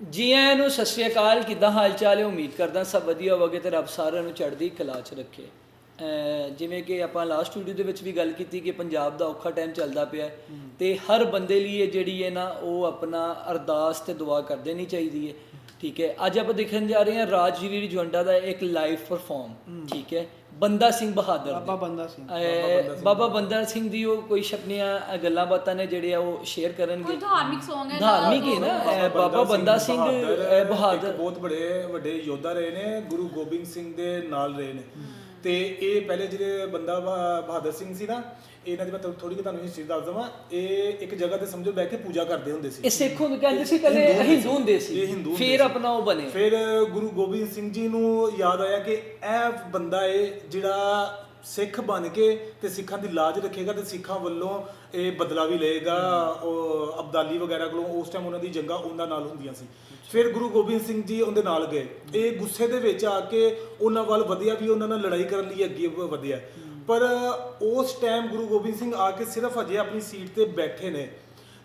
ਜੀ ਆਇਆਂ ਨੂੰ ਸਤਿ ਸ਼੍ਰੀ ਅਕਾਲ ਕਿੱਦਾਂ ਹਾਲ ਚਾਲ ਹੈ? ਉਮੀਦ ਕਰਦਾ ਸਭ ਵਧੀਆ ਹੋਵੋਗੇ ਤੇ ਰੱਬ ਸਾਰਿਆਂ ਨੂੰ ਚੜ੍ਹਦੀ ਕਲਾ 'ਚ ਰੱਖੇ। ਜਿਵੇਂ ਕਿ ਆਪਾਂ ਲਾਸਟ ਵੀਡੀਓ ਦੇ ਵਿੱਚ ਵੀ ਗੱਲ ਕੀਤੀ ਕਿ ਪੰਜਾਬ ਦਾ ਔਖਾ ਟਾਈਮ ਚੱਲਦਾ ਪਿਆ ਤੇ ਹਰ ਬੰਦੇ ਲਈ ਇਹ ਜਿਹੜੀ ਹੈ ਨਾ ਉਹ ਆਪਣਾ ਅਰਦਾਸ ਤੇ ਦੁਆ ਕਰ ਦੇਣੀ ਚਾਹੀਦੀ ਹੈ। ਠੀਕ ਹੈ। ਅੱਜ ਆਪਾਂ ਦੇਖਣ ਜਾ ਰਹੇ ਹਾਂ ਰਾਜਵੀਰ ਜਵੰਡਾ ਦਾ ਇੱਕ ਲਾਈਵ ਪਰਫਾਰਮ ਠੀਕ ਹੈ। ਬੰਦਾ ਸਿੰਘ ਬਹਾਦਰ ਬਾਬਾ ਬੰਦਾ ਸਿੰਘ ਬਾਬਾ ਬੰਦਾ ਸਿੰਘ ਦੀ ਉਹ ਕੋਈ ਛਪਨੀਆਂ ਅਹ ਗੱਲਾਂ ਬਾਤਾਂ ਨੇ ਜਿਹੜੇ ਆ ਉਹ ਸ਼ੇਅਰ ਕਰਨਗੇ। ਕੋਈ ਧਾਰਮਿਕ Song ਹੈ ਧਾਰਮਿਕ ਹੀ ਨਾ। ਬਾਬਾ ਬੰਦਾ ਸਿੰਘ ਬਹਾਦਰ ਬਹੁਤ ਬੜੇ ਵੱਡੇ ਯੋਧਾ ਰਹੇ ਨੇ ਗੁਰੂ ਗੋਬਿੰਦ ਸਿੰਘ ਦੇ ਨਾਲ ਰਹੇ ਨੇ। ਤੇ ਇਹ ਪਹਿਲੇ ਜਿਹੜੇ ਬੰਦਾ ਬਹਾ- ਬਹਾਦਰ ਸਿੰਘ ਸੀ ਨਾ ਇਹਨਾਂ ਦੀ ਮੈਂ ਥੋੜੀ ਕਿ ਤੁਹਾਨੂੰ ਹਿਸਟਰੀ ਦੱਸ ਦਵਾਂ। ਇਹ ਇੱਕ ਜਗ੍ਹਾ ਤੇ ਸਮਝੋ ਬਹਿ ਕੇ ਪੂਜਾ ਕਰਦੇ ਹੁੰਦੇ ਸੀ। ਇਹ ਸਿੱਖ ਹੁੰਦੇ ਕਹਿੰਦੇ ਸੀ ਪਹਿਲੇ ਹਿੰਦੂ ਹੁੰਦੇ ਸੀ। ਇਹ ਹਿੰਦੂ ਹੁੰਦੇ ਫਿਰ ਆਪਣਾ ਉਹ ਬਣੇ। ਫਿਰ ਗੁਰੂ ਗੋਬਿੰਦ ਸਿੰਘ ਜੀ ਨੂੰ ਯਾਦ ਆਇਆ ਕਿ ਇਹ ਬੰਦਾ ਏ ਜਿਹੜਾ ਸਿੱਖ ਬਣ ਕੇ ਤੇ ਸਿੱਖਾਂ ਦੀ ਲਾਜ ਰੱਖੇਗਾ ਤੇ ਸਿੱਖਾਂ ਵੱਲੋਂ ਇਹ ਬਦਲਾ ਵੀ ਲਏਗਾ, ਉਹ ਅਬਦਾਲੀ ਵਗੈਰਾ ਕੋਲੋਂ ਉਸ ਟਾਈਮ ਉਹਨਾਂ ਦੀ ਜੰਗਾਂ ਉਹਨਾਂ ਨਾਲ ਹੁੰਦੀਆਂ ਸੀ। ਫਿਰ ਗੁਰੂ ਗੋਬਿੰਦ ਸਿੰਘ ਜੀ ਉਹਦੇ ਨਾਲ ਗਏ। ਇਹ ਗੁੱਸੇ ਦੇ ਵਿੱਚ ਆ ਕੇ ਉਹਨਾਂ ਵੱਲ ਵਧਿਆ ਵੀ ਉਹਨਾਂ ਨਾਲ ਲੜਾਈ ਕਰਨ ਲਈ ਅੱਗੇ ਵਧਿਆ। ਪਰ ਉਸ ਟਾਈਮ ਗੁਰੂ ਗੋਬਿੰਦ ਸਿੰਘ ਆ ਕੇ ਸਿਰਫ ਅਜੇ ਆਪਣੀ ਸੀਟ ਤੇ ਬੈਠੇ ਨੇ।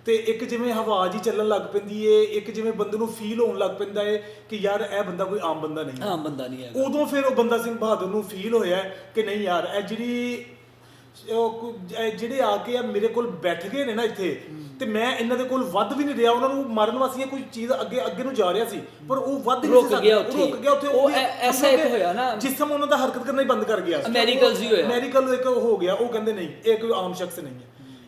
ਤੇ ਇੱਕ ਜਿਵੇਂ ਹਵਾ ਜੀ ਚੱਲਣ ਲੱਗ ਪੈਂਦੀ ਏ ਇੱਕ ਜਿਵੇਂ ਬੰਦੇ ਨੂੰ ਫੀਲ ਹੋਣ ਲੱਗ ਪੈਂਦਾ ਏ ਕਿ ਯਾਰ ਇਹ ਬੰਦਾ ਕੋਈ ਆਮ ਬੰਦਾ ਨਹੀਂ ਹਾਂ ਬੰਦਾ ਨਹੀਂ ਹੈਗਾ ਉਦੋਂ ਫਿਰ ਉਹ ਬੰਦਾ ਸਿੰਘ ਬਹਾਦਰ ਨੂੰ ਫੀਲ ਹੋਇਆ ਕਿ ਨਹੀਂ ਯਾਰ ਇਹ ਜਿਹੜੀ ਉਹ ਜਿਹੜੇ ਆ ਕੇ ਆ ਮੇਰੇ ਕੋਲ ਬੈਠ ਗਏ ਨੇ ਨਾ ਇੱਥੇ ਤੇ ਮੈਂ ਇਹਨਾਂ ਦੇ ਕੋਲ ਵੱਧ ਵੀ ਨਹੀਂ ਰਿਹਾ ਉਹਨਾਂ ਨੂੰ ਮਾਰਨ ਵਾਸਤੇ ਕੋਈ ਚੀਜ਼ ਅੱਗੇ ਅੱਗੇ ਨੂੰ ਜਾ ਰਿਹਾ ਸੀ ਪਰ ਉਹ ਵੱਧ ਨਹੀਂ ਰੁਕ ਗਿਆ। ਉੱਥੇ। ਰੁਕ ਗਿਆ ਉੱਥੇ ਉਹ ਐਸਾ ਇੱਕ ਹੋਇਆ ਨਾ। ਜਿਸਮ ਉਹਨਾਂ ਦਾ ਹਰਕਤ ਕਰਨਾ ਹੀ ਬੰਦ ਕਰ ਗਿਆ Americals ਹੀ ਹੋਇਆ। ਅਮਰੀਕਲ ਇੱਕ ਹੋ ਗਿਆ ਉਹ ਕਹਿੰਦੇ ਨਹੀਂ ਇਹ ਕੋਈ ਆਮ ਸ਼ਖਸ ਨਹੀਂ ਹੈ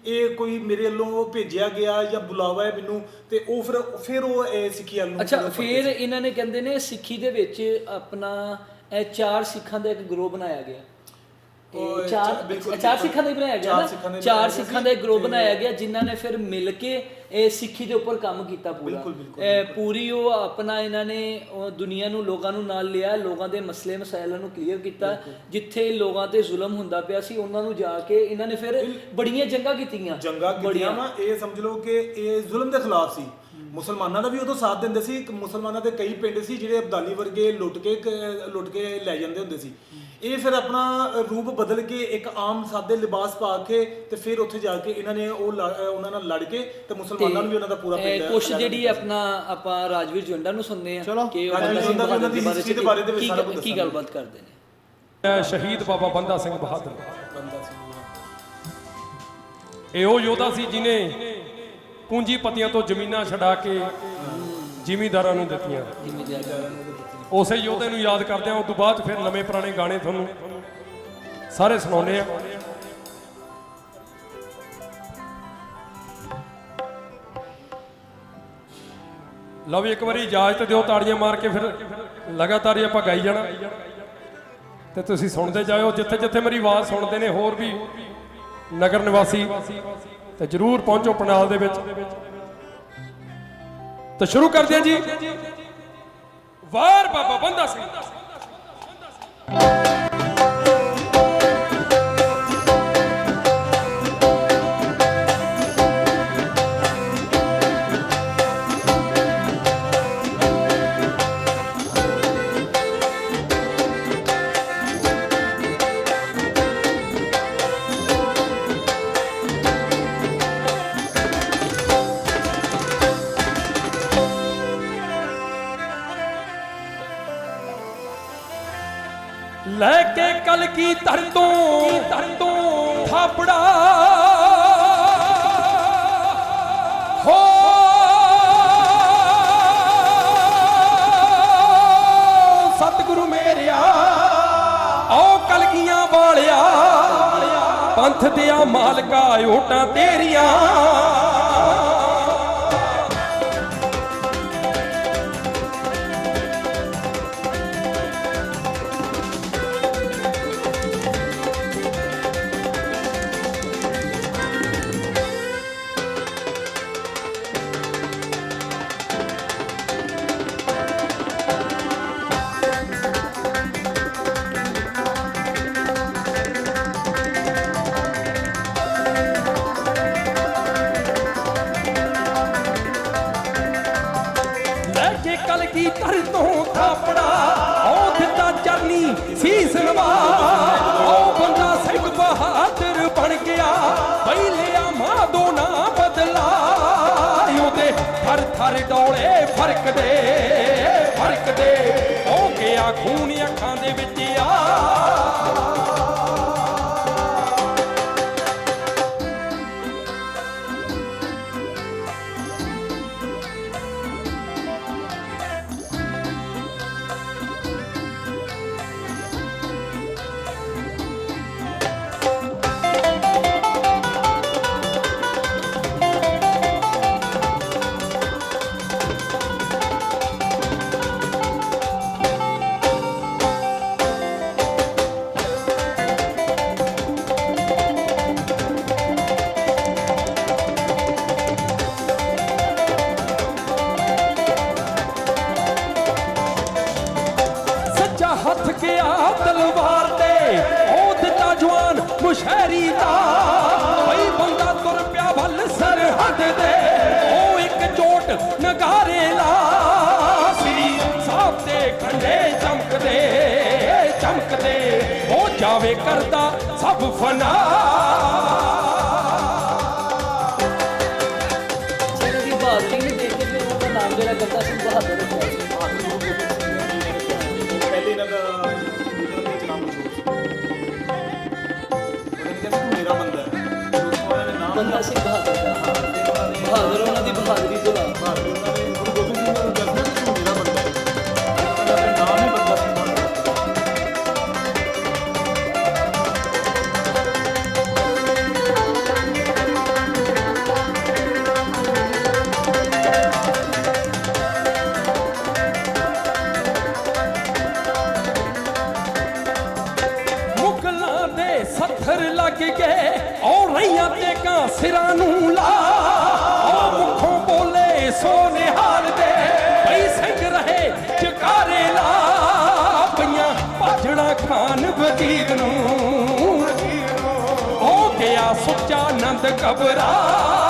ਇਹ ਕੋਈ ਮੇਰੇ ਵੱਲੋਂ ਭੇਜਿਆ ਗਿਆ ਜਾਂ ਬੁਲਾਵਾ ਹੈ ਮੈਨੂੰ ਤੇ ਉਹ ਫਿਰ ਫਿਰ ਉਹ ਇਹ ਸਿੱਖੀ ਵੱਲ ਨੂੰ ਅੱਛਾ ਫਿਰ। ਇਹਨਾਂ ਨੇ ਕਹਿੰਦੇ ਨੇ ਸਿੱਖੀ ਦੇ ਵਿੱਚ ਆਪਣਾ ਇਹ ਚਾਰ ਸਿੱਖਾਂ ਦਾ ਇੱਕ ਗਰੋਹ ਬਣਾਇਆ ਗਿਆ ਉਹ ਚਾਰ ਚਾਰ। ਸਿੱਖਾਂ ਦਾ ਹੀ ਬਣਾਇਆ ਗਿਆ ਚਾਰ ਸਿੱਖਾਂ ਦਾ ਇੱਕ ਗਰੋਹ ਬਣਾਇਆ ਗਿਆ ਜਿਨ੍ਹਾਂ ਨੇ ਫਿਰ ਮਿਲ ਕੇ ਇਹ ਸਿੱਖੀ ਦੇ ਉੱਪਰ ਕੰਮ ਕੀਤਾ ਪੂਰਾ। ਪੂਰੀ ਉਹ ਆਪਣਾ ਇਹਨਾਂ ਨੇ ਦੁਨੀਆ ਨੂੰ ਲੋਕਾਂ ਨੂੰ ਨਾਲ ਲਿਆ ਲੋਕਾਂ ਦੇ ਮਸਲੇ ਮਸਾਇਲਾਂ ਨੂੰ ਕਲੀਅਰ ਕੀਤਾ ਜਿੱਥੇ ਲੋਕਾਂ ਤੇ ਜ਼ੁਲਮ ਹੁੰਦਾ ਪਿਆ ਸੀ ਉਹਨਾਂ ਨੂੰ ਜਾ ਕੇ ਇਹਨਾਂ ਨੇ ਫਿਰ ਬੜੀਆਂ ਜੰਗਾਂ ਕੀਤੀਆਂ। ਜੰਗਾਂ ਕੀਤੀਆਂ ਵਾ। ਇਹ ਸਮਝ ਲਓ ਕਿ ਇਹ ਜ਼ੁਲਮ ਦੇ ਖਿਲਾਫ ਸੀ। ਮੁਸਲਮਾਨਾਂ ਦਾ ਵੀ ਉਦੋਂ ਸਾਥ ਦਿੰਦੇ ਸੀ ਮੁਸਲਮਾਨਾਂ ਦੇ ਕਈ ਪਿੰਡ ਸੀ ਜਿਹੜੇ ਅਬਦਾਲੀ ਵਰਗੇ ਲੁੱਟ ਕ- ਲੁੱਟ ਕੇ ਲੈ ਜਾਂਦੇ ਹੁੰਦੇ ਸੀ। ਇਹ ਫਿਰ ਆਪਣਾ ਰੂਪ ਬਦਲ ਕੇ ਇੱਕ ਆਮ ਸਾਦੇ ਲਿਬਾਸ ਪਾ ਕੇ ਤੇ ਫਿਰ ਉੱਥੇ ਜਾ ਕੇ ਇਹਨਾਂ ਨੇ ਉਹ ਅਹ ਉਹਨਾਂ ਨਾਲ ਲੜ ਕੇ ਤੇ ਮੁਸਲਮਾਨਾਂ ਨੂੰ ਵੀ ਉਹਨਾਂ ਦਾ ਪੂਰਾ ਪਿੰਡ ਕੁਛ ਜਿਹੜੀ ਆਪਣਾ ਆਪਾਂ ਰਾਜਵੀਰ ਜਵੰਡਾ ਨੂੰ ਸੁਣਦੇ ਆ ਕਿ ਉਹ ਰਾਜਵੀਰ ਬੰਦਾ ਸਿੰਘ ਬਹਾਦਰ ਦੀ ਦੇ ਬਾਰੇ history ਦੇ ਬਾਰੇ ਦੇ ਵਿੱਚ ਕੀ ਸਾਰਾ ਕੁਝ ਕੀ ਦੱਸਣਗੇ। ਗੱਲਬਾਤ ਕਰਦੇ ਨੇ? ਹੈ ਸ਼ਹੀਦ ਬਾਬਾ ਬੰਦਾ ਸਿੰਘ ਬਹਾਦਰ। ਇਹ ਉਹ ਯੋਧਾ ਸੀ ਜਿਨੇ ਪੂੰਜੀਪਤੀਆਂ ਤੋਂ ਜ਼ਮੀਨਾਂ ਛਡਾ ਕੇ ਜ਼ਿਮੀਂਦਾਰਾਂ ਨੂੰ ਦਿੱਤੀਆਂ। ਉਸੇ ਯੋਧੇ ਨੂੰ ਯਾਦ ਕਰਦੇ ਆ ਉਸ ਤੋਂ ਬਾਅਦ ਫਿਰ ਨਵੇਂ ਪੁਰਾਣੇ ਗਾਣੇ ਤੁਹਾਨੂੰ ਸਾਰੇ ਸੁਣਾਉਂਦੇ ਆ ਲਓ ਵੀ ਇੱਕ ਵਾਰੀ ਇਜਾਜ਼ਤ ਦਿਓ, ਤਾੜੀਆਂ ਮਾਰ ਕੇ ਫਿਰ ਲਗਾਤਾਰ ਹੀ ਆਪਾਂ ਗਾਈ ਜਾਣਾ। ਤੇ ਤੁਸੀਂ ਸੁਣਦੇ ਜਾਇਓ, ਜਿੱਥੇ ਜਿੱਥੇ ਮੇਰੀ ਆਵਾਜ਼ ਸੁਣਦੇ ਨੇ ਹੋਰ ਵੀ ਨਗਰ ਨਿਵਾਸੀ, ਤੇ ਜਰੂਰ ਪਹੁੰਚੋ ਪੰਡਾਲ ਦੇ ਵਿੱਚ। ਤਾਂ ਸ਼ੁਰੂ ਕਰਦੇ ਹਾਂ ਜੀ। ਵਾਰ ਬਾਬਾ ਬੰਦਾ ਸਿੰਘ। ਲੈ ਕੇ ਕਲ ਕੀ ਧਰ ਤੋਂ ਧਰ ਤੋਂ ਥਾਪੜਾ। ਹੋ। ਸਤਿਗੁਰੂ ਮੇਰਿਆ ਆਓ ਕਲਗੀਆਂ ਵਾਲਿਆ ਪੰਥ ਦਿਆ ਮਾਲਕਾ ਓਟਾਂ ਤੇਰੀਆਂ। ਬਹਾਦਰ ਨਾ ਬਦਲਾ ਉਹਦੇ, ਥਰ ਥਰ ਡੋਲੇ ਫਰਕਦੇ ਫਰਕਦੇ। ਫ਼ਰਕ ਹੋ ਗਿਆ ਖੂਨ ਅੱਖਾਂ ਦੇ ਵਿੱਚ ਆ ਸੱਜਾ ਹੱਥ ਗਿਆ ਤਲਵਾਰ ਤੇ ਉਹ ਦਿੱਤਾ ਜਵਾਨ ਮੁਸ਼ਹਿਰੀ ਦਾ। ਬਈ ਬੰਦਾ ਤੁਰ ਪਿਆ ਵੱਲ ਸਰਹੱਦ ਦੇ ਉਹ ਇੱਕ ਚੋਟ ਨਗਾਰੇ ਲਾ। ਸੀ ਸਾਹਬ ਤੇ ਖੰਡੇ ਚਮਕਦੇ ਚਮਕਦੇ ਉਹ ਜਾਵੇ ਕਰਦਾ ਸਭ ਫਨਾ। ਜਿਹਨਾਂ ਦੀ ਬਹਾਦਰੀ ਨੂੰ ਦੇਖ ਕੇ ਉਹਦਾ ਨਾਮ ਜਿਹੜਾ ਕਰਦਾ ਸੀ ਬਹਾਦਰ। ਉਹਨਾਂ ਨੇ ਸੁੱਚਾ ਆਨੰਦ ਕਬਰਾ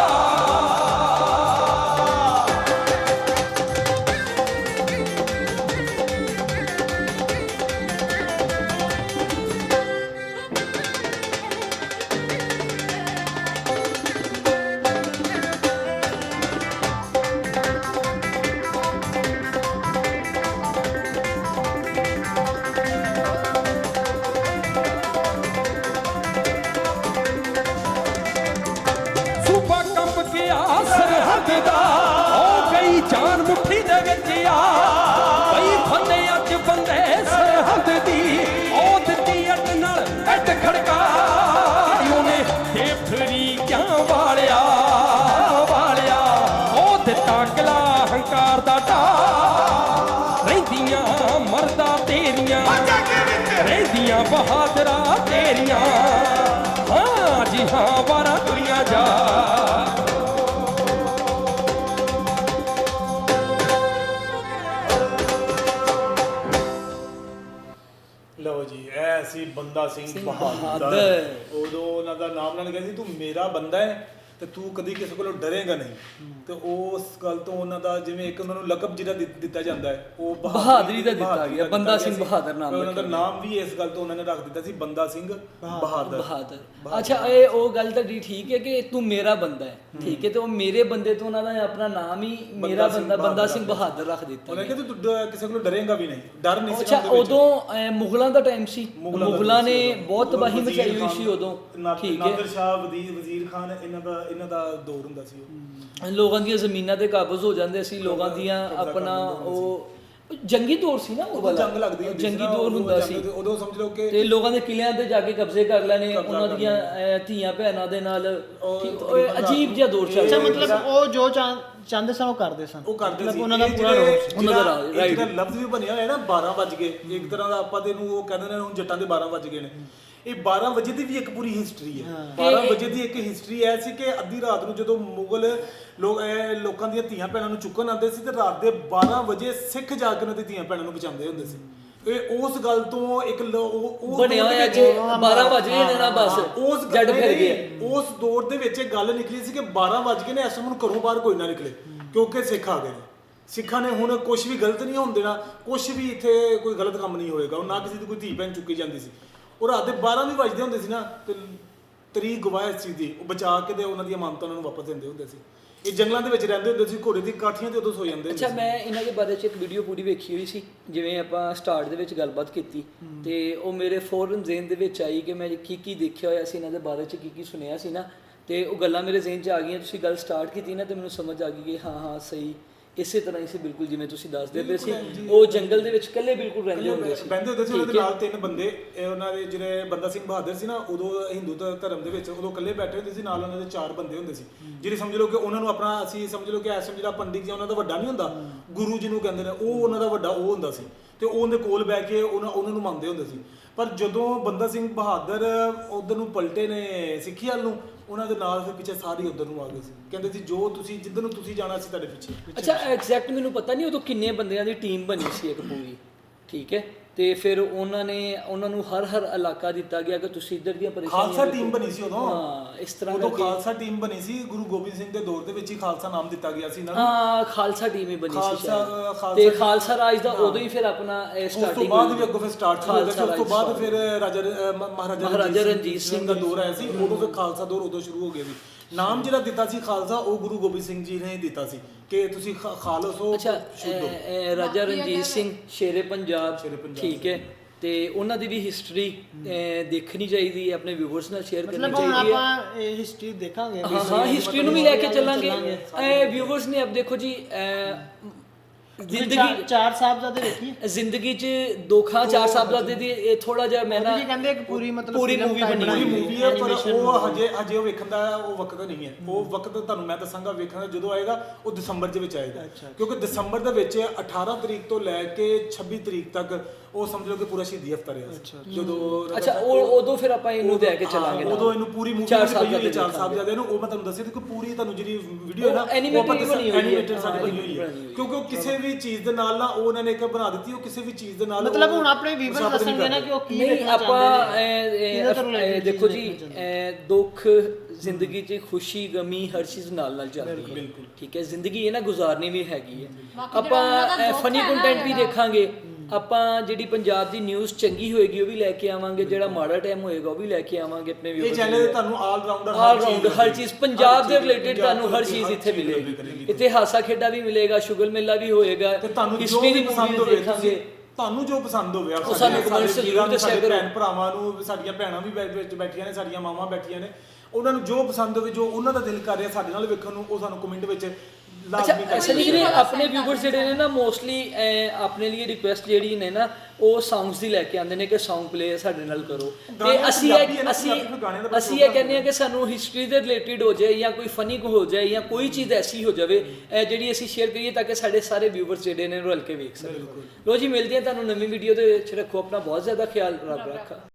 ਬਹਾਦਰਾ ਤੇਰੀਆਂ। ਹਾਂ ਜੀ ਹਾਂ ਵਾਰਾਂ ਤੁਰੀਆਂ ਜਾ। ਲਓ ਜੀ ਐ ਸੀ ਬੰਦਾ ਸਿੰਘ ਬਹਾਦਰ। ਬਹਾਦਰ। ਉਦੋਂ ਉਹਨਾਂ ਦਾ ਨਾਮ ਨਾਲ ਕਹਿੰਦੀ ਤੂੰ ਮੇਰਾ ਬੰਦਾ ਹੈ। ਤੇ ਤੂੰ ਕਦੀ ਕਿਸੇ ਕੋਲੋਂ ਡਰੇਗਾ ਨਹੀਂ। ਤੇ ਉਸ ਗੱਲ ਤੋਂ ਉਹਨਾਂ ਦਾ ਜਿਵੇਂ ਇੱਕ ਉਹਨਾਂ ਨੂੰ ਲਕਬ ਜਿਹੜਾ ਦਿੱਤ- ਦਿੱਤਾ ਜਾਂਦਾ ਹੈ ਉਹ ਬਹਾਦਰੀ ਦਾ ਦਿੱਤਾ ਬਹਾਦਰੀ ਗਿਆ, ਬੰਦਾ ਸਿੰਘ ਸੀ। ਬਹਾਦਰ ਨਾਮ ਤੇ ਉਹਨਾਂ ਦਾ ਰੱਖਿਆ ਨਾਮ ਵੀ ਇਸ ਗੱਲ ਤੋਂ ਉਹਨਾਂ ਨੇ ਰੱਖ ਦਿੱਤਾ ਸੀ ਬੰਦਾ ਸਿੰਘ ਬਹਾਦਰ। ਬਹਾਦਰ। ਅੱਛਾ ਇਹ ਉਹ ਗੱਲ ਤੁਹਾਡੀ ਠੀਕ ਹੈ ਕਿ ਤੂੰ ਮੇਰਾ ਬੰਦਾ ਹੈ ਠੀਕ ਹੈ ਤੇ ਉਹ ਮੇਰੇ ਬੰਦੇ ਤੋਂ ਉਹਨਾਂ ਦਾ ਆਪਣਾ ਨਾਮ ਹੀ ਮੇਰਾ ਸਿੰਘ ਬੰਦਾ ਬੰਦਾ ਬਹਾਦਰ ਸਿੰਘ ਬਹਾਦਰ ਰੱਖ ਦਿੱਤਾ ਉਹਨੇ ਕਿਹਾ ਤੂੰ ਡ- ਕਿਸੇ ਕੋਲੋਂ ਡਰੇਗਾ ਵੀ ਨਹੀਂ ਡਰ ਨਹੀਂ ਸੀ ਅੱਛਾ ਵਿੱਚ। ਉਦੋਂ ਅਹ, ਮੁਗਲਾਂ ਦਾ ਟਾਈਮ ਸੀ। ਮੁਗਲਾਂ ਦਾ ਮੁਗਲਾਂ ਸੀ ਨੇ ਉਦੋਂ। ਬਹੁਤ ਤਬਾਹੀ ਮਚਾਈ ਹੋਈ ਸੀ ਉਦੋਂ ਠੀਕ ਹੈ। ਨਾਦਰ ਸ਼ਾਹ ਵਜ਼ੀਰ ਵਜ਼ੀਰ ਖਾਨ ਇਹਨਾਂ ਦਾ ਇਹਨਾਂ ਦਾ ਦੌਰ ਹੁੰਦਾ ਸੀ ਉਹ। ਲੋਕਾਂ ਦੀਆਂ ਜ਼ਮੀਨਾਂ ਤੇ ਕਾਬਜ਼ ਹੋ ਜਾਂਦੇ ਸੀ ਲੋਕਾਂ ਦੀਆਂ ਆਪਣਾ ਉਹ ਜੰਗੀ ਦੌਰ ਸੀ ਨਾ ਉਹ ਵਾਲਾ। ਜੰਗ ਲੱਗਦੀ ਹੁੰਦੀ ਸੀ ਜੰਗੀ ਦੌਰ ਹੁੰਦਾ ਸੀ। ਉਦੋਂ ਸਮਝ ਲਓ ਕਿ ਤੇ ਲੋਕਾਂ ਦੇ ਕਿਲਿਆਂ ਤੇ ਜਾ ਕੇ ਕਬਜ਼ੇ ਕਰ ਲੈਣੇ ਉਹਨਾਂ ਦੀਆਂ ਧੀਆਂ ਭੈਣਾਂ ਦੇ ਨਾਲ ਅਜੀਬ ਜਿਹਾ ਦੌਰ ਚੱਲ ਰਿਹਾ ਮਤਲਬ ਉਹ ਜੋ ਚਾਹ- ਚਾਹੁੰਦੇ ਸਨ ਉਹ ਕਰਦੇ ਸਨ। ਉਹ ਕਰਦੇ ਮਤਲਬ ਸੀ। ਉਹਨਾਂ ਦਾ ਪੂਰਾ ਰੋਲ ਸੀ। ਉਹਨਾਂ ਦਾ right। ਜਿਹੜਾ ਲਫ਼ਜ਼ ਵੀ ਬਣਿਆ ਹੋਇਆ ਨਾ 12 ਵਜ ਗਏ। ਇੱਕ ਤਰ੍ਹਾਂ ਦਾ ਆਪਾਂ ਤੇ ਨੂੰ ਉਹ ਕਹਿੰਦੇ ਨੇ ਹੁਣ ਜੱਟਾਂ ਦੇ 12 ਵਜ ਗਏ ਨੇ। ਇਹ 12 ਵਜੇ ਦੀ ਵੀ ਇੱਕ ਪੂਰੀ ਹਿਸਟਰੀ ਹੈ। 12 ਇਹ- ਵਜੇ ਦੀ ਇੱਕ ਹਿਸਟਰੀ ਐ ਸੀ ਕਿ ਅੱਧੀ ਰਾਤ ਨੂੰ ਜਦੋਂ ਮੁਗਲ ਲੋਕ ਇਹ ਲੋਕਾਂ ਦੀਆਂ ਧੀਆਂ ਭੈਣਾਂ ਨੂੰ ਚੁੱਕਣ ਆਉਂਦੇ ਸੀ ਤੇ ਰਾਤ ਦੇ 12 ਵਜੇ ਸਿੱਖ ਜਾ ਕੇ ਉਹਨਾਂ ਦੀ ਧੀਆਂ ਭੈਣਾਂ ਨੂੰ ਬਚਾਉਂਦੇ ਹੁੰਦੇ ਸੀ। ਇਹ ਉਸ ਗੱਲ ਤੋਂ ਇੱਕ ਲ- ਉਹ ਉਹ ਬਣਿਆ ਦੌਰ ਦੇ ਹੋਇਆ ਵਿੱਚ- ਕਿ 12 ਵਜੇ ਨੇ ਨਾ ਬਸ ਉਸ ਜੱਟ ਫਿਰ ਗਏ। ਉਸ ਦੌਰ ਦੇ ਵਿੱਚ ਇਹ ਗੱਲ ਨਿਕਲੀ ਸੀ ਕਿ 12 ਵਜ ਨੇ ਇਸ ਨੂੰ ਘਰੋਂ ਬਾਹਰ ਕੋਈ ਨਾ ਨਿਕਲੇ ਕਿਉਂਕਿ ਸਿੱਖ ਆ ਗਏ ਨੇ। ਸਿੱਖਾਂ ਨੇ ਹੁਣ ਕੁਝ ਵੀ ਗਲਤ ਨਹੀਂ ਹੋਣ ਦੇਣਾ ਕੁਝ ਵੀ ਇੱਥੇ ਕੋਈ ਗਲਤ ਕੰਮ ਨਹੀਂ ਹੋਏਗਾ ਉਹ ਨਾ ਕਿਸੇ ਦੀ ਕੋਈ ਧੀ ਭੈਣ ਚੁੱਕੀ ਜਾਂਦੀ ਸੀ। ਉਹ ਰਾਤ ਦੇ 12 ਵੀ ਵੱਜਦੇ ਹੁੰਦੇ ਸੀ ਨਾ ਤੇ ਤਰੀਕ ਗਵਾਹ ਇਸ ਚੀਜ਼ ਦੀ ਉਹ ਬਚਾ ਕੇ ਤੇ ਉਹਨਾਂ ਦੀਆਂ ਮਾਨਤਾਂ ਉਹਨਾਂ ਨੂੰ ਵਾਪਸ ਦਿੰਦੇ ਹੁੰਦੇ ਸੀ। ਇਹ ਜੰਗਲਾਂ ਦੇ ਵਿੱਚ ਰਹਿੰਦੇ ਹੁੰਦੇ ਸੀ ਘੋੜੇ ਦੀ ਕਾਠੀਆਂ ਤੇ ਉਦੋਂ ਸੋ ਜਾਂਦੇ ਅੱਛਾ ਮੈਂ ਇਹਨਾਂ ਦੇ ਬਾਰੇ ਚ ਇੱਕ ਵੀਡੀਓ ਪੂਰੀ ਵੇਖੀ ਹੋਈ ਸੀ ਜਿਵੇਂ ਆਪਾਂ ਸਟਾਰਟ ਦੇ ਵਿੱਚ ਗੱਲਬਾਤ ਕੀਤੀ। ਤੇ ਉਹ ਮੇਰੇ ਫੌਰਨ ਜ਼ੇਨ ਦੇ ਵਿੱਚ ਆਈ ਕਿ ਮੈਂ ਕੀ ਕੀ ਦੇਖਿਆ ਹੋਇਆ ਸੀ ਇਹਨਾਂ ਦੇ ਬਾਰੇ ਚ ਕੀ ਕੀ ਸੁਣਿਆ ਸੀ ਨਾ। ਤੇ ਉਹ ਗੱਲਾਂ ਮੇਰੇ ਜ਼ੇਨ ਚ ਆ ਗਈਆਂ ਤੁਸੀਂ ਗੱਲ ਸਟਾਰਟ ਕੀਤੀ ਨਾ ਤੇ ਮੈਨੂੰ ਸਮਝ ਆ ਗਈ ਕਿ ਹਾਂ ਹਾਂ ਸਹੀ। ਇਸੇ ਤਰ੍ਹਾਂ ਹੀ ਸੀ ਬਿਲਕੁਲ ਜਿਵੇਂ ਤੁਸੀਂ ਦੱਸਦੇ ਪਏ ਸੀ। ਉਹ ਜੰਗਲ ਦੇ ਵਿੱਚ ਇਕੱਲੇ ਬਿਲਕੁਲ ਰਹਿੰਦੇ ਹੁੰਦੇ ਸੀ। ਬੈੰਦੇ ਹੁੰਦੇ ਸੀ ਉਹਨਾਂ ਦੇ ਨਾਲ ਤਿੰਨ ਬੰਦੇ। ਇਹ ਉਹਨਾਂ ਦੇ ਜਿਹੜੇ ਬੰਦਾ ਸਿੰਘ ਬਹਾਦਰ ਸੀ ਨਾ ਉਦੋਂ ਹਿੰਦੂ ਧਰਮ ਦੇ ਵਿੱਚ ਉਦੋਂ ਇਕੱਲੇ ਬੈਠੇ ਹੁੰਦੇ ਸੀ ਨਾਲ ਉਹਨਾਂ ਦੇ ਚਾਰ ਬੰਦੇ ਹੁੰਦੇ ਸੀ। ਜਿਹੜੇ ਸਮਝ ਲਓ ਕਿ ਉਹਨਾਂ ਨੂੰ ਆਪਣਾ ਅਸੀਂ ਸਮਝ ਲਓ ਕਿ ਐਸ ਜਿਹੜਾ ਪੰਡਿਤ ਜੀ ਉਹਨਾਂ ਦਾ ਵੱਡਾ ਨਹੀਂ ਹੁੰਦਾ ਗੁਰੂ ਜਿਹਨੂੰ ਕਹਿੰਦੇ ਨੇ ਉਹ ਉਹਨਾਂ ਦਾ ਵੱਡਾ ਉਹ ਹੁੰਦਾ ਸੀ। ਤੇ ਉਹ ਉਹਦੇ ਕੋਲ ਬਹਿ ਕੇ ਉਹਨਾਂ ਉਹਨਾਂ ਨੂੰ ਮੰਨਦੇ ਹੁੰਦੇ ਸੀ। ਪਰ ਜਦੋਂ ਬੰਦਾ ਸਿੰਘ ਬਹਾਦਰ ਉਧਰ ਨੂੰ ਪਲਟੇ ਨੇ ਸਿੱਖੀ ਵੱਲ ਨੂੰ ਉਹਨਾਂ ਦੇ ਨਾਲ ਫਿਰ ਪਿੱਛੇ ਸਾਰੇ ਉਧਰ ਨੂੰ ਆ ਗਏ ਸੀ। ਕਹਿੰਦੇ ਸੀ ਜੋ ਤੁਸੀਂ ਜਿੱਧਰ ਨੂੰ ਤੁਸੀਂ ਜਾਣਾ ਸੀ ਤੁਹਾਡੇ ਪਿੱਛੇ ਅੱਛਾ ਐਗਜ਼ੈਕਟ ਮੈਨੂੰ ਪਤਾ ਨਹੀਂ ਉਦੋਂ ਕਿੰਨੇ ਬੰਦਿਆਂ ਦੀ ਟੀਮ ਬਣੀ ਸੀ ਇੱਕ ਪੂਰੀ ਠੀਕ ਹੈ? ਤੇ ਫਿਰ ਉਹਨਾਂ ਨੇ ਉਹਨਾਂ ਨੂੰ ਹਰ ਹਰ ਇਲਾਕਾ ਦਿੱਤਾ ਗਿਆ ਕਿ ਤੁਸੀਂ ਇੱਧਰ ਦੀਆਂ ਪਰੇਸ਼ਾਨੀਆਂ ਖਾਲਸਾ। ਟੀਮ ਬਣੀ ਸੀ ਉਦੋਂ। ਹਾਂ ਇਸ ਤਰ੍ਹਾਂ ਉਦੋਂ ਖਾਲਸਾ ਟੀਮ ਬਣੀ ਸੀ ਗੁਰੂ ਗੋਬਿੰਦ ਸਿੰਘ ਦੇ ਦੌਰ ਦੇ ਵਿੱਚ ਹੀ ਖਾਲਸਾ ਨਾਮ ਦਿੱਤਾ ਗਿਆ ਸੀ ਇਹਨਾਂ ਨੂੰ। ਹਾਂ ਖਾਲਸਾ ਟੀਮ ਹੀ ਬਣੀ ਸੀ ਖਾਲਸਾ- ਸ਼ਾਇਦ। ਖਾਲਸਾ ਤੇ ਖਾਲਸਾ ਰਾਜ ਦਾ ਉਦੋਂ ਹੀ ਫਿਰ ਆਪਣਾ ਉਸ ਤੋਂ ਸਟਾਰਟਿੰਗ ਬਾਅਦ ਵੀ ਅੱਗੋਂ ਫਿਰ ਸਟਾਰਟ ਹੋ ਗਿਆ ਉਸ ਤੋਂ ਬਾਅਦ ਫਿਰ ਰਾਜਾ ਮਹਾਰਾਜਾ ਰਣਜੀਤ ਸਿੰਘ ਦਾ ਦੌਰ ਆਇਆ ਸੀ। ਉਦੋਂ ਫਿਰ ਖਾਲਸਾ ਦੌਰ ਉਦੋਂ ਸ਼ੁਰੂ ਹੋ ਗਿਆ ਸੀ। ਨਾਮ ਜਿਹੜਾ ਦਿੱਤਾ ਸੀ ਖਾਲਸਾ ਉਹ ਗੁਰੂ ਗੋਬਿੰਦ ਸਿੰਘ ਜੀ ਨੇ ਦਿੱਤਾ ਸੀ। ਕਿ ਤੁਸੀਂ ਖਾ- ਖਾਲਸੋ ਅੱਛਾ ਸ਼ੁੱਧ ਹੋ। ਅਹ, ਅਹ, ਰਾਜਾ ਰਣਜੀਤ ਸਿੰਘ ਸ਼ੇਰੇ ਪੰਜਾਬ ਸ਼ੇਰੇ ਪੰਜਾਬ। ਠੀਕ ਹੈ। ਤੇ ਉਹਨਾਂ ਦੀ ਵੀ ਹਿਸਟਰੀ ਦੇਖਣੀ ਚਾਹੀਦੀ ਹੈ ਆਪਣੇ ਵਿਊਅਰਸ ਨਾਲ ਸ਼ੇਅਰ ਕਰਨੀ ਮਤਲਬ ਹੁਣ ਚਾਹੀਦੀ ਹੈ। ਆਪਾਂ ਇਹ ਹਿਸਟਰੀ ਦੇਖਾਂਗੇ। ਹਾਂ ਹਾਂ ਹਿਸਟਰੀ ਨੂੰ ਵੀ ਲੈ ਕੇ ਚੱਲਾਂਗੇ। ਵਿਊਅਰਸ ਨੇ ਅਬ ਦੇਖੋ ਜੀ ਅਹ, ਜ਼ਿੰਦਗੀ ਚਾਰ- ਸਾਹਿਬਜ਼ਾਦੇ ਵੇਖੀ? ਜ਼ਿੰਦਗੀ 'ਚ ਦੋਖਾ ਚਾਰ ਸਾਹਿਬਜ਼ਾਦੇ ਦੀ ਇਹ ਥੋੜਾ ਜਿਹਾ ਮੈਂ ਨਾ ਜੀ ਕਹਿੰਦੇ ਇੱਕ ਪੂਰੀ ਮਤਲਬ ਪੂਰੀ movie ਬਣੀ ਹੋਈ ਮੂਵੀ ਹੈ ਪਰ ਉਹ। ਹਜੇ ਹਜੇ ਉਹ ਵੇਖਣ ਦਾ ਉਹ ਵਕਤ ਨਹੀਂ ਹੈ। ਉਹ ਵਕਤ ਤੁਹਾਨੂੰ ਮੈਂ ਦੱਸਾਂਗਾ ਵੇਖਣ ਦਾ ਜਦੋਂ ਆਏਗਾ ਉਹ ਦਸੰਬਰ ਦੇ ਵਿੱਚ ਆਏਗਾ। ਕਿਉਂਕਿ ਦਸੰਬਰ ਦੇ ਵਿੱਚ 18 ਤਰੀਕ ਤੋਂ ਲੈ ਕੇ 26 ਤਰੀਕ ਤੱਕ ਉਹ ਸਮਝ ਲਓ ਕਿ ਪੂਰਾ ਸ਼ਹੀਦੀ ਹਫਤਾ ਰਿਹਾ ਸੀ ਜਦੋਂ ਅੱਛਾ ਉਹ ਉਦੋਂ ਫਿਰ ਆਪਾਂ ਇਹਨੂੰ ਲੈ ਕੇ ਚੱਲਾਂਗੇ ਹਾਂ, ਨਾਲ। ਉਦੋਂ ਇਹਨੂੰ ਪੂਰੀ ਮੂਵੀ ਚਾਰ ਚਾਰ ਸਾਹਿਬਜ਼ਾਦੇ ਚਾਰ। ਸਾਹਿਬਜ਼ਾਦੇ ਨੂੰ ਉਹ ਮੈਂ ਤੁਹਾਨੂੰ ਦੱਸਿਆ ਕਿ ਪੂਰੀ ਤੁਹਾਨੂੰ ਜਿਹੜੀ ਵੀਡੀਓ ਹੈ ਨਾ ਉਹ animated ਬਣੀ ਹੋਈ ਹੈ। ਐਨੀਮੇਟਡ ਸਾਡੀ ਹਾਂ, ਬਣੀ ਹੋਈ ਹੈ ਹੋਈ ਹੈ। ਕਿਉਂਕਿ ਉਹ ਕਿਸੇ ਵੀ ਚੀਜ਼ ਦੇ ਨਾਲ ਨਾ ਉਹ ਉਹਨਾਂ ਨੇ ਇੱਕ ਬਣਾ ਦਿੱਤੀ ਉਹ ਕਿਸੇ ਵੀ ਚੀਜ਼ ਦੇ ਨਾਲ ਮਤਲਬ ਉਹ ਹੁਣ ਆਪਣੇ ਵੀਵਰ ਸਾਬਤ ਨਹੀਂ ਦੱਸਣਗੇ ਨਾ। ਕਿ ਉਹ ਕੀ ਨਹੀਂ ਆਪਾਂ ਚਾਹੁੰਦੇ ਨੇ ਇਹ- ਇਹ- ਕਿਹਦੇ ਤੋਂ ਇਹ related ਦੇਖੋ ਜੀ ਦੇਖਣਾ ਚਾਹੁੰਦੇ ਇਹ ਦੁੱਖ ਜ਼ਿੰਦਗੀ 'ਚ ਖੁਸ਼ੀ ਗਮੀ ਹਰ ਚੀਜ਼ ਨਾਲ ਨਾਲ ਚੱਲਦੀ ਹੈ ਬਿਲਕੁਲ। ਠੀਕ ਹੈ ਜ਼ਿੰਦਗੀ ਇਹ ਨਾ ਗੁਜ਼ਾਰਨੀ ਵੀ ਹੈਗੀ ਹੈ ਬਾਕੀ ਜਿਹੜਾ ਉਹਨਾਂ ਦਾ ਆਪਾਂ ਦੁੱਖ ਫਨੀ ਹੈ ਨਾ ਕੰਟੈਂਟ ਵੀ ਜਿਹੜਾ- ਦੇਖਾਂਗੇ ਆਪਾਂ ਜਿਹੜੀ ਪੰਜਾਬ ਦੀ ਨਿਊਜ਼ ਚੰਗੀ ਹੋਏਗੀ ਉਹ ਵੀ ਲੈ ਕੇ ਆਵਾਂਗੇ ਜਿਹੜਾ ਮਾੜਾ ਟਾਈਮ ਹੋਏਗਾ ਉਹ ਵੀ ਲੈ ਕੇ ਆਵਾਂਗੇ ਆਪਣੇ ਇਹ viewers ਚੈਨਲ ਲਈ। ਤੁਹਾਨੂੰ ਆਲ ਰਾਊਂਡਰ ਆਲ ਰਾਊਂਡ ਹਰ ਚੀਜ਼ ਪੰਜਾਬ ਦੇ ਰਿਲੇਟਡ ਤੁਹਾਨੂੰ ਹਰ ਚੀਜ਼ ਇੱਥੇ ਮਿਲੇਗੀ। ਇੱਥੇ ਹਾਸਾ ਖੇਡਾ ਵੀ ਮਿਲੇਗਾ ਸ਼ੁਗਲ ਮੇਲਾ ਵੀ ਹੋਏਗਾ ਤੇ ਤੁਹਾਨੂੰ ਜੋ ਵੀ ਪਸੰਦ ਹੋਵੇ ਦੇਖਾਂਗੇ ਤੁਹਾਨੂੰ ਜੋ ਪਸੰਦ ਹੋਵੇ ਉਹ ਸਾਨੂੰ ਜ਼ਰੂਰ ਦੱਸਿਆ ਕਰੋ। ਭੈਣ ਭਰਾਵਾਂ ਨੂੰ ਸਾਡੀਆਂ ਭੈਣਾਂ ਵੀ ਵਿੱਚ ਬੈਠੀਆਂ ਨੇ ਸਾਡੀਆਂ ਮਾਵਾਂ ਬੈਠੀਆਂ ਨੇ ਉਹਨਾਂ ਨੂੰ ਜੋ ਪਸੰਦ ਹੋਵੇ ਜੋ ਉਹਨਾਂ ਦਾ ਦਿਲ ਕਰ ਰਿਹਾ ਸਾਡੇ ਨਾਲ ਵੇਖਣ ਨੂੰ ਉਹ ਸਾਨੂੰ ਕਮੈਂਟ ਵਿੱਚ ਅੱਛਾ ਲਾਜ਼ਮੀ ਕਿ ਆਪਣੇ ਵਿਊਅਰਸ ਜਿਹੜੇ ਨੇ ਨਾ ਮੋਸਟਲੀ ਆਪਣੇ ਲਈ ਰਿਕੁਐਸਟ ਜਿਹੜੀ ਨੇ ਨਾ ਉਹ ਸੌਂਗਸ ਦੀ ਲੈ ਕੇ ਆਉਂਦੇ ਨੇ ਕਿ Song ਪਲੇ ਸਾਡੇ ਨਾਲ ਕਰੋ। ਤੇ ਅਸੀਂ ਅਸੀਂ ਅਸੀਂ ਇਹ ਕਹਿੰਦੇ ਆ ਕਿ ਸਾਨੂੰ ਹਿਸਟਰੀ ਦੇ ਰਿਲੇਟਡ ਹੋ ਜਾਏ ਜਾਂ ਕੋਈ ਫਨੀ ਹੋ ਜਾਏ ਜਾਂ ਕੋਈ ਚੀਜ਼ ਐਸੀ ਹੋ ਜਾਵੇ ਜਿਹੜੀ ਅਸੀਂ ਸ਼ੇਅਰ ਕਰੀਏ ਤਾਂ ਕਿ ਸਾਡੇ ਸਾਰੇ ਵਿਊਅਰਸ ਜਿਹੜੇ ਨੇ ਰਲ ਕੇ ਵੇਖ ਸਕਣ। ਲੋ ਜੀ ਮਿਲਦੇ ਆ ਤੁਹਾਨੂੰ ਨਵੀਂ ਵੀਡੀਓ ਦੇ ਵਿੱਚ। ਰੱਖੋ ਆਪਣਾ ਬਹੁਤ ਜ਼ਿਆਦਾ ਖਿਆਲ ਰੱਬ ਰੱਖਾ।